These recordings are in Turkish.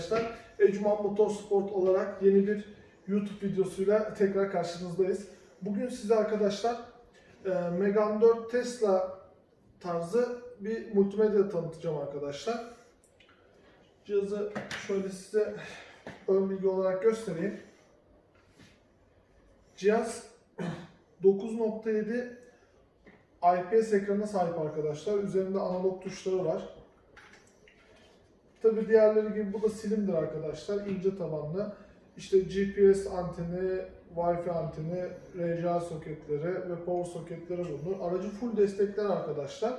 arkadaşlar. Ecman Motorsport olarak yeni bir YouTube videosuyla tekrar karşınızdayız. Bugün size arkadaşlar e, Megane 4 Tesla tarzı bir multimedya tanıtacağım arkadaşlar. Cihazı şöyle size ön bilgi olarak göstereyim. Cihaz 9.7 IPS ekranına sahip arkadaşlar. Üzerinde analog tuşları var. Tabi diğerleri gibi bu da silindir arkadaşlar. ince tabanlı. İşte GPS anteni, Wi-Fi anteni, RCA soketleri ve power soketleri bulunur. Aracı full destekler arkadaşlar.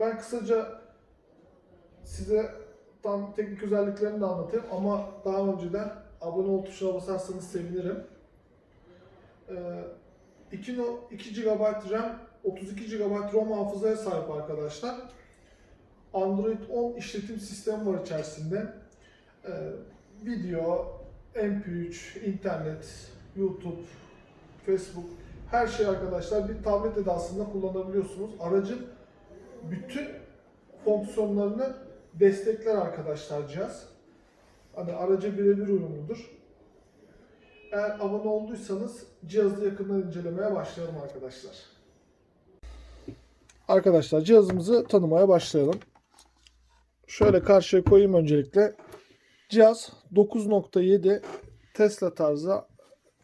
Ben kısaca size tam teknik özelliklerini de anlatayım ama daha önceden abone ol tuşuna basarsanız sevinirim. Ee, 2, no- 2 GB RAM, 32 GB ROM hafızaya sahip arkadaşlar. Android 10 işletim sistemi var içerisinde. Ee, video, MP3, internet, YouTube, Facebook her şey arkadaşlar bir tablet edasında kullanabiliyorsunuz. Aracın bütün fonksiyonlarını destekler arkadaşlar cihaz. Hani araca birebir uyumludur. Eğer abone olduysanız cihazı yakından incelemeye başlayalım arkadaşlar. Arkadaşlar cihazımızı tanımaya başlayalım. Şöyle karşıya koyayım öncelikle. Cihaz 9.7 Tesla tarzı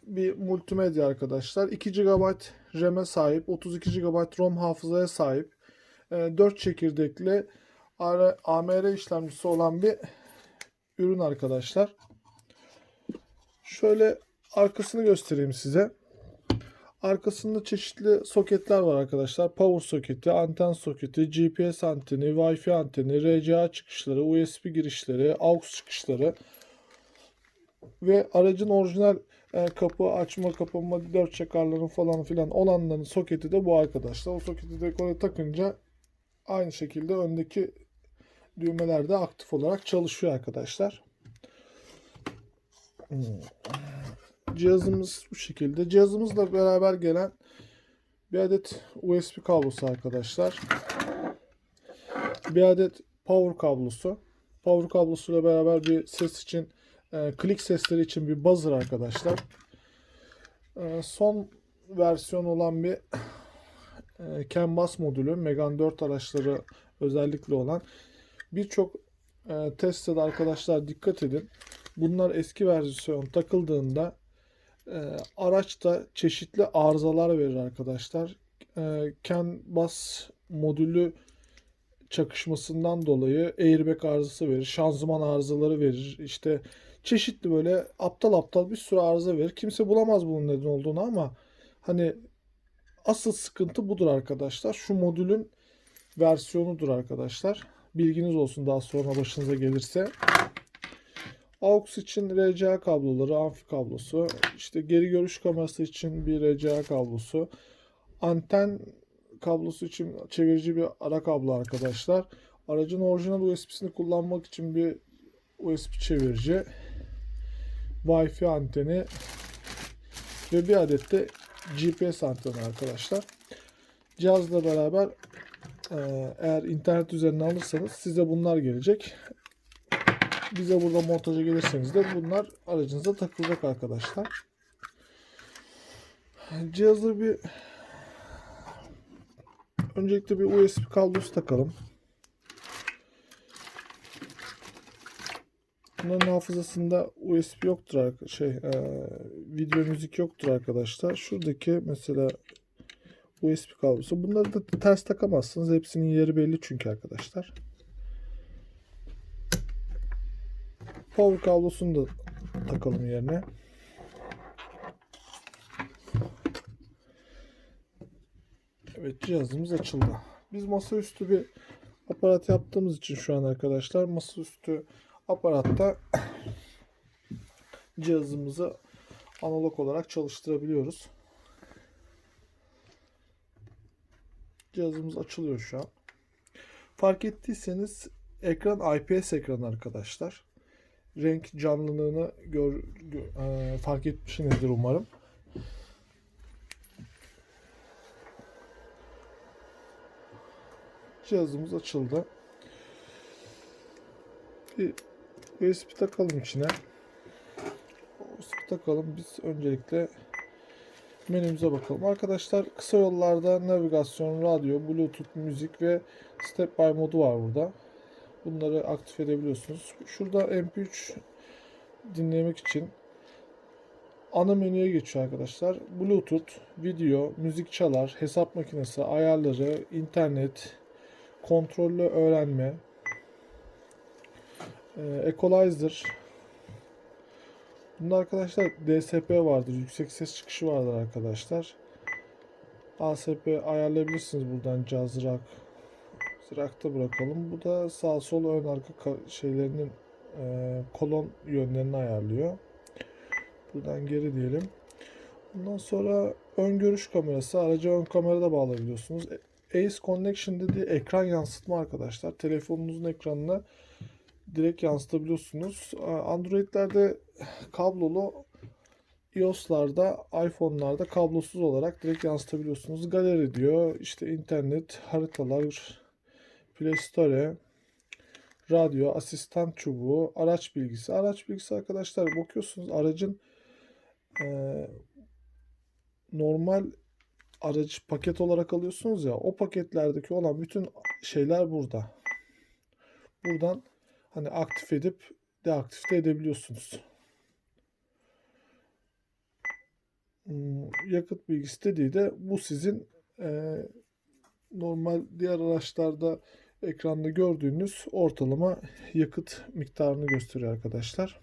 bir multimedya arkadaşlar. 2 GB RAM'e sahip, 32 GB ROM hafızaya sahip. 4 çekirdekli AMR işlemcisi olan bir ürün arkadaşlar. Şöyle arkasını göstereyim size. Arkasında çeşitli soketler var arkadaşlar. Power soketi, anten soketi, GPS anteni, Wi-Fi anteni, RCA çıkışları, USB girişleri, AUX çıkışları ve aracın orijinal e, kapı açma kapama dört çakarların falan filan olanların soketi de bu arkadaşlar. O soketi de oraya takınca aynı şekilde öndeki düğmeler de aktif olarak çalışıyor arkadaşlar. Hmm. Cihazımız bu şekilde. Cihazımızla beraber gelen bir adet USB kablosu arkadaşlar. Bir adet power kablosu. Power kablosuyla beraber bir ses için, e, klik sesleri için bir buzzer arkadaşlar. E, son versiyon olan bir e, CAN modülü. Megane 4 araçları özellikle olan. Birçok e, Tesla'da arkadaşlar dikkat edin. Bunlar eski versiyon takıldığında e, araçta çeşitli arızalar verir arkadaşlar. E, CAN bus modülü çakışmasından dolayı airbag arızası verir, şanzıman arızaları verir. İşte çeşitli böyle aptal aptal bir sürü arıza verir. Kimse bulamaz bunun neden olduğunu ama hani asıl sıkıntı budur arkadaşlar. Şu modülün versiyonudur arkadaşlar. Bilginiz olsun daha sonra başınıza gelirse. AUX için RCA kabloları, amfi kablosu, işte geri görüş kamerası için bir RCA kablosu, anten kablosu için çevirici bir ara kablo arkadaşlar. Aracın orijinal USB'sini kullanmak için bir USB çevirici, Wi-Fi anteni ve bir adet de GPS anteni arkadaşlar. Cihazla beraber eğer internet üzerinden alırsanız size bunlar gelecek. Bize burada montaja gelirseniz de bunlar aracınıza takılacak arkadaşlar. Cihazı bir öncelikle bir USB kablosu takalım. Bunların hafızasında USB yoktur şey e, video müzik yoktur arkadaşlar. Şuradaki mesela USB kablosu. Bunları da ters takamazsınız. Hepsinin yeri belli çünkü arkadaşlar. Power kablosunu da takalım yerine. Evet cihazımız açıldı. Biz masaüstü bir aparat yaptığımız için şu an arkadaşlar masaüstü aparatta cihazımızı analog olarak çalıştırabiliyoruz. Cihazımız açılıyor şu an. Fark ettiyseniz ekran IPS ekran arkadaşlar. Renk canlılığını gör, gö- e, fark etmişsinizdir umarım. Cihazımız açıldı. Bir USB takalım içine. USB takalım. Biz öncelikle menümüze bakalım. Arkadaşlar kısa yollarda navigasyon, radyo, bluetooth, müzik ve step by modu var burada. Bunları aktif edebiliyorsunuz. Şurada MP3 dinlemek için ana menüye geçiyor arkadaşlar. Bluetooth, video, müzik çalar, hesap makinesi, ayarları, internet, kontrollü öğrenme, e, equalizer. Bunda arkadaşlar DSP vardır. Yüksek ses çıkışı vardır arkadaşlar. ASP ayarlayabilirsiniz buradan caz rock. Rock'ta bırakalım. Bu da sağ sol ön arka ka- şeylerinin e, kolon yönlerini ayarlıyor. Buradan geri diyelim. Bundan sonra ön görüş kamerası. Araca ön kamerada bağlayabiliyorsunuz. Ace Connection dediği ekran yansıtma arkadaşlar. Telefonunuzun ekranına direkt yansıtabiliyorsunuz. Android'lerde kablolu iOS'larda, iPhone'larda kablosuz olarak direkt yansıtabiliyorsunuz. Galeri diyor, işte internet, haritalar, Play Store, radyo, asistan çubuğu, araç bilgisi. Araç bilgisi arkadaşlar bakıyorsunuz aracın eee, normal aracı paket olarak alıyorsunuz ya o paketlerdeki olan bütün şeyler burada. Buradan hani aktif edip deaktif de edebiliyorsunuz. Hmm, Yakıt bilgisi dediği de bu sizin eee, normal diğer araçlarda ekranda gördüğünüz ortalama yakıt miktarını gösteriyor arkadaşlar.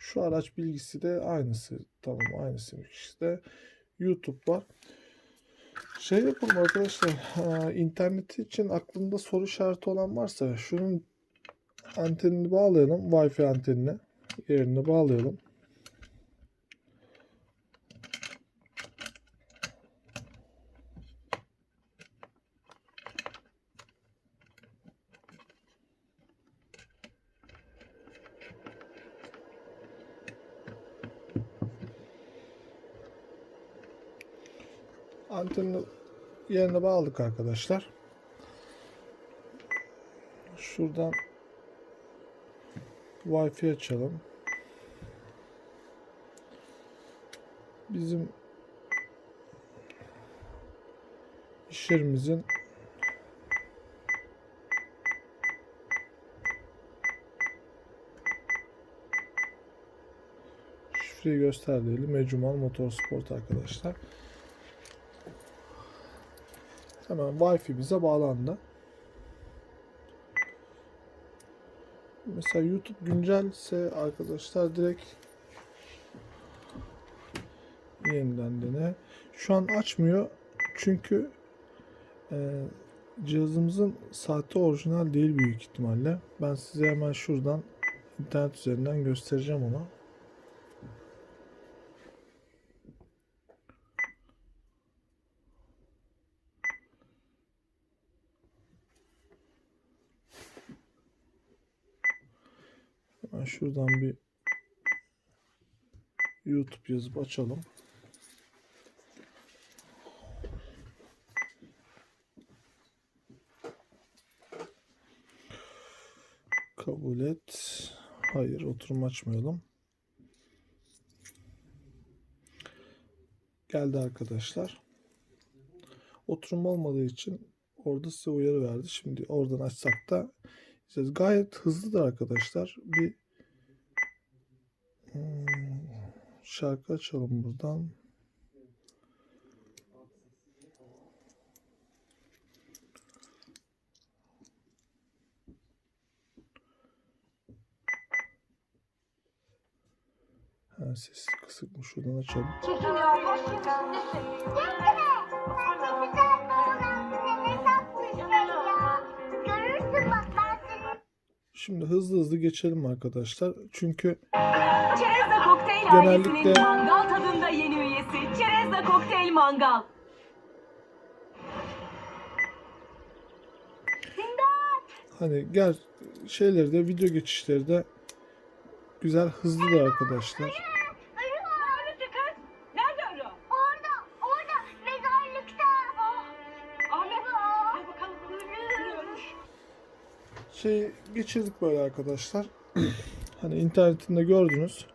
Şu araç bilgisi de aynısı. Tamam aynısı işte. YouTube var. Şey yapalım arkadaşlar. ha, interneti için aklında soru işareti olan varsa şunun antenini bağlayalım. Wi-Fi antenine. Yerine bağlayalım. Antenini yerine bağladık arkadaşlar. Şuradan Wi-Fi açalım. Bizim iş yerimizin şifreyi göster diyelim. Ecumar Motorsport arkadaşlar. Hemen Wi-Fi bize bağlandı. Mesela YouTube güncelse arkadaşlar direkt yeniden dene. Şu an açmıyor çünkü e, cihazımızın saati orijinal değil büyük ihtimalle. Ben size hemen şuradan internet üzerinden göstereceğim onu. Şuradan bir YouTube yazıp açalım. Kabul et. Hayır, oturum açmayalım. Geldi arkadaşlar. Oturum olmadığı için orada size uyarı verdi. Şimdi oradan açsak da. Gayet hızlıdır arkadaşlar. Bir şarkı açalım buradan. Ha, sesi kısık mı? Şuradan açalım. Şimdi hızlı hızlı geçelim arkadaşlar. Çünkü Çerezza Kokteyl Genellikle- ailesinin mangal tadında yeni üyesi. Çerezza Kokteyl Mangal. hani gel şeyleri de video geçişleri de güzel hızlıdır arkadaşlar. Şey geçirdik böyle arkadaşlar. hani internetinde gördünüz.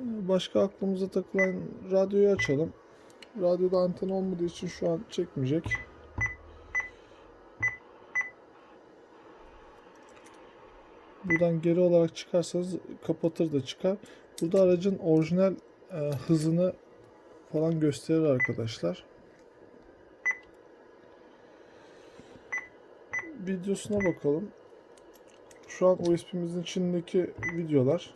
Başka aklımıza takılan radyoyu açalım. Radyoda anten olmadığı için şu an çekmeyecek. Buradan geri olarak çıkarsanız kapatır da çıkar. Burada aracın orijinal e, hızını falan gösterir arkadaşlar. Videosuna bakalım. Şu an USB'mizin içindeki videolar.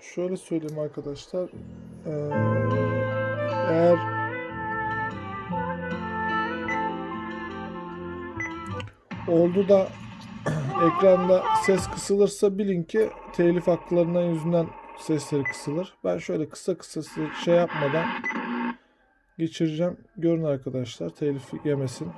Şöyle söyleyeyim arkadaşlar. Ee, eğer oldu da ekranda ses kısılırsa bilin ki telif haklarından yüzünden sesleri kısılır. Ben şöyle kısa kısa şey yapmadan geçireceğim. Görün arkadaşlar telif yemesin.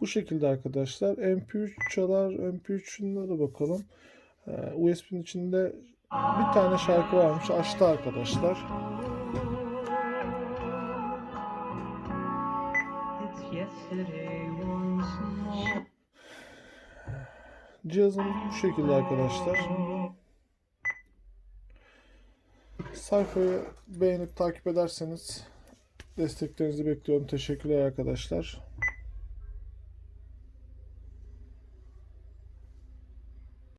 Bu şekilde arkadaşlar. MP3 çalar. MP3'üne de bakalım. Ee, USB'nin içinde bir tane şarkı varmış. Açtı arkadaşlar. Cihazımız bu şekilde arkadaşlar. Sayfayı beğenip takip ederseniz desteklerinizi bekliyorum. Teşekkürler arkadaşlar.